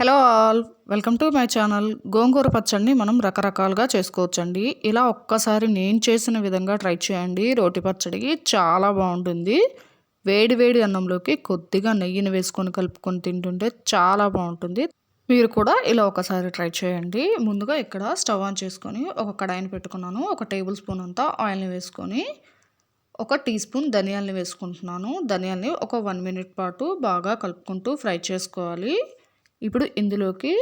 Hello all welcome to my channel. గోంగూర పచ్చడిని మనం రకరకాలుగా చేసుకోవచ్చండి. ఇలా ఒక్కసారి నేను చేసిన విధంగా ట్రై చేయండి. రోటి పచ్చడికి చాలా బాగుంటుంది. వేడి వేడి అన్నంలోకి కొద్దిగా నెయ్యిని వేసుకొని కలుపుకొని తింటుంటే చాలా బాగుంటుంది. మీరు కూడా ఇలా ఒకసారి ట్రై చేయండి. ముందుగా ఇక్కడ స్టవ్ ఆన్ చేసుకొని ఒక కడాయిని పెట్టుకున్నాను. ఒక టేబుల్ స్పూన్ అంతా ఆయిల్ని వేసుకొని ఒక టీ స్పూన్ ధనియాల్ని వేసుకుంటున్నాను. ధనియాల్ని ఒక వన్ మినిట్ పాటు బాగా కలుపుకుంటూ ఫ్రై చేసుకోవాలి. ఇప్పుడు ఇందులోకి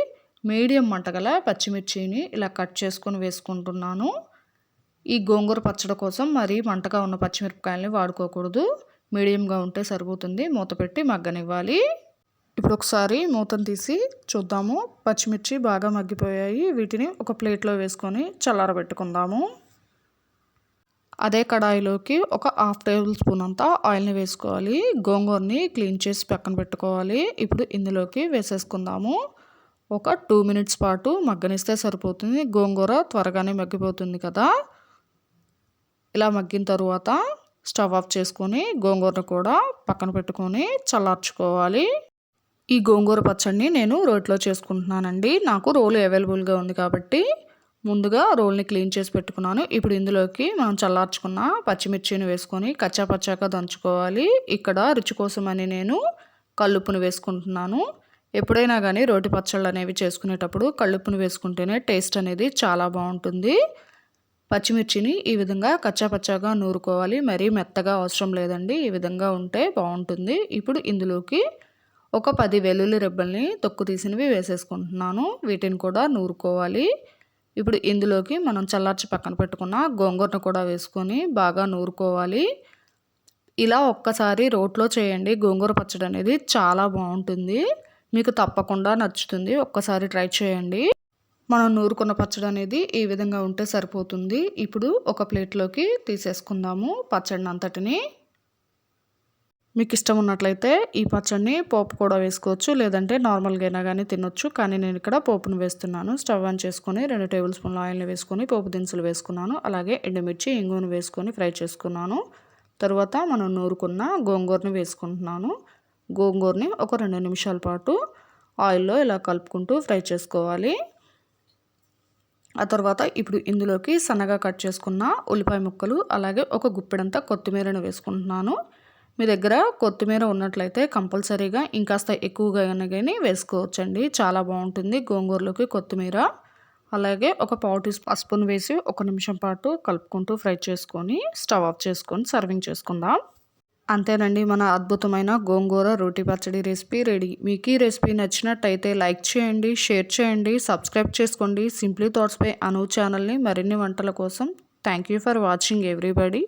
మీడియం మంటగల పచ్చిమిర్చిని ఇలా కట్ చేసుకొని వేసుకుంటున్నాను. ఈ గోంగూర పచ్చడి కోసం మరి మంటగా ఉన్న పచ్చిమిరపకాయలని వాడుకోకూడదు. మీడియంగా ఉంటే సరిపోతుంది. మూత పెట్టి మగ్గనివ్వాలి. ఇప్పుడు ఒకసారి మూతను తీసి చూద్దాము. పచ్చిమిర్చి బాగా మగ్గిపోయాయి. వీటిని ఒక ప్లేట్లో వేసుకొని చల్లారబెట్టుకుందాము. అదే కడాయిలోకి ఒక హాఫ్ టేబుల్ స్పూన్ అంతా ఆయిల్ని వేసుకోవాలి. గోంగూరని క్లీన్ చేసి పక్కన పెట్టుకోవాలి. ఇప్పుడు ఇందులోకి వేసేసుకుందాము. ఒక టూ మినిట్స్ పాటు మగ్గనిస్తే సరిపోతుంది. గోంగూర త్వరగానే మగ్గిపోతుంది కదా. ఇలా మగ్గిన తర్వాత స్టవ్ ఆఫ్ చేసుకొని గోంగూరను కూడా పక్కన పెట్టుకొని చల్లార్చుకోవాలి. ఈ గోంగూర పచ్చడిని నేను రోట్లో చేసుకుంటున్నానండి. నాకు రోలు అవైలబుల్గా ఉంది కాబట్టి ముందుగా రోల్ని క్లీన్ చేసి పెట్టుకున్నాను. ఇప్పుడు ఇందులోకి మనం చల్లార్చుకున్న పచ్చిమిర్చిని వేసుకొని కచ్చాపచ్చాక దంచుకోవాలి. ఇక్కడ రుచి కోసమని నేను కల్లుప్పును వేసుకుంటున్నాను. ఎప్పుడైనా కానీ రోటి పచ్చళ్ళు అనేవి చేసుకునేటప్పుడు కళ్ళుప్పును వేసుకుంటేనే టేస్ట్ అనేది చాలా బాగుంటుంది. పచ్చిమిర్చిని ఈ విధంగా కచ్చా పచ్చాగా నూరుకోవాలి. మరీ మెత్తగా అవసరం లేదండి. ఈ విధంగా ఉంటే బాగుంటుంది. ఇప్పుడు ఇందులోకి ఒక పది వెల్లుల్లి రెబ్బల్ని తొక్కు తీసినవి వేసేసుకుంటున్నాను. వీటిని కూడా నూరుకోవాలి. ఇప్పుడు ఇందులోకి మనం చల్లార్చి పక్కన పెట్టుకున్న గోంగూరను కూడా వేసుకొని బాగా నూరుకోవాలి. ఇలా ఒక్కసారి రోట్లో చేయండి. గోంగూర పచ్చడి అనేది చాలా బాగుంటుంది. మీకు తప్పకుండా నచ్చుతుంది. ఒక్కసారి ట్రై చేయండి. మనం నూరుకున్న పచ్చడి అనేది ఈ విధంగా ఉంటే సరిపోతుంది. ఇప్పుడు ఒక ప్లేట్లోకి తీసేసుకుందాము పచ్చడిని అంతటిని. మీకు ఇష్టం ఉన్నట్లయితే ఈ పచ్చడిని పోపు కూడా వేసుకోవచ్చు లేదంటే నార్మల్గా అయినా కానీ తినొచ్చు. కానీ నేను ఇక్కడ పోపును వేస్తున్నాను. స్టవ్ ఆన్ చేసుకొని రెండు టేబుల్ స్పూన్ల ఆయిల్ని వేసుకొని పోపు దినుసులు వేసుకున్నాను. అలాగే ఎండుమిర్చి ఇంగును వేసుకొని ఫ్రై చేసుకున్నాను. తర్వాత మనం నూరుకున్న గోంగూరని వేసుకుంటున్నాను. గోంగూరని ఒక రెండు నిమిషాల పాటు ఆయిల్లో ఇలా కలుపుకుంటూ ఫ్రై చేసుకోవాలి. ఆ తర్వాత ఇప్పుడు ఇందులోకి సన్నగా కట్ చేసుకున్న ఉల్లిపాయ ముక్కలు అలాగే ఒక గుప్పెడంతా కొత్తిమీరను వేసుకుంటున్నాను. మీ దగ్గర కొత్తిమీర ఉన్నట్లయితే కంపల్సరీగా ఇంకాస్త ఎక్కువగా కానీ వేసుకోవచ్చండి. చాలా బాగుంటుంది గోంగూరలోకి కొత్తిమీర. అలాగే ఒక పావు టీ స్పూన్ వేసి ఒక నిమిషం పాటు కలుపుకుంటూ ఫ్రై చేసుకొని స్టవ్ ఆఫ్ చేసుకొని సర్వింగ్ చేసుకుందాం. అంతేనండి మన అద్భుతమైన గోంగూర రోటి పచ్చడి రెసిపీ రెడీ. మీకు ఈ రెసిపీ నచ్చినట్టయితే లైక్ చేయండి షేర్ చేయండి సబ్స్క్రైబ్ చేసుకోండి. సింప్లీ థాట్స్పై అను ఛానల్ని మరిన్ని వంటల కోసం. Thank you for watching everybody.